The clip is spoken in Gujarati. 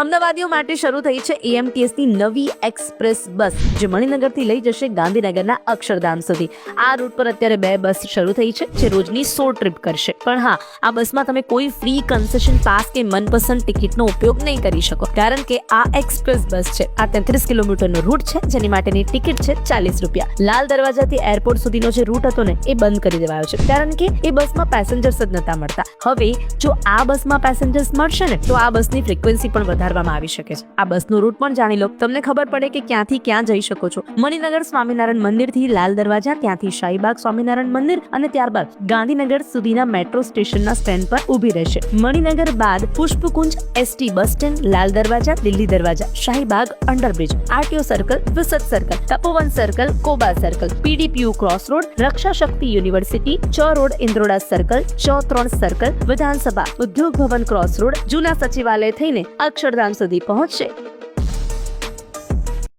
અમદાવાદીઓ માટે શરૂ થઈ છે એએમટીએસની નવી એક્સપ્રેસ બસ, જે મણિનગરથી લઈ જશે ગાંધીનગરના અક્ષરધામ સુધી. આ રૂટ પર અત્યારે બે બસ શરૂ થઈ છે, જે રોજની સો ટ્રીપ કરશે. પણ હા, આ બસમાં તમે કોઈ ફ્રી કન્સેશન પાસ કે મનપસંદ ટિકિટનો ઉપયોગ નહીં કરી શકો, કારણ કે આ એક્સપ્રેસ બસ છે. આ તેત્રીસ કિલોમીટરનો રૂટ છે, જેની માટેની ટિકિટ છે ચાલીસ રૂપિયા. લાલ દરવાજાથી એરપોર્ટ સુધીનો જે રૂટ હતો ને, એ બંધ કરી દેવાયો છે, કારણ કે એ બસમાં પેસેન્જર્સ જ નતા મળતા. હવે, જો આ બસમાં પેસેન્જર્સ મળશે ને, તો આ બસની ફ્રિકવન્સી પણ વધારવામાં આવી શકે છે. આ બસનું રૂટ પણ જાણી લો. તમને ખબર પડે કે ક્યાંથી ક્યાં જઈ શકો છો. મણિનગર સ્વામિનારાયણ મંદિરથી લાલ દરવાજા, ત્યાંથી શાહીબાગ સ્વામિનારાયણ મંદિર અને ત્યારબાદ ગાંધીનગર સુધીના મેટ્રો સ્ટેશનના સ્ટેન્ડ પર ઊભી રહેશે. મણિનગર બાદ Pushpakunj ST bus stand, Lal Darwaja, Delhi Darwaja, Shahibaug, underbridge, RTO circle Visat circle, Tapovan circle Koba circle, PDPU cross road, Raksha Shakti university Ch road Indroda circle Ch ત્રણ સર્કલ, વિધાનસભા ઉદ્યોગ ભવન ક્રોસ રોડ, જૂના સચિવાલય થઈને અક્ષરધામ સુધી પહોંચશે.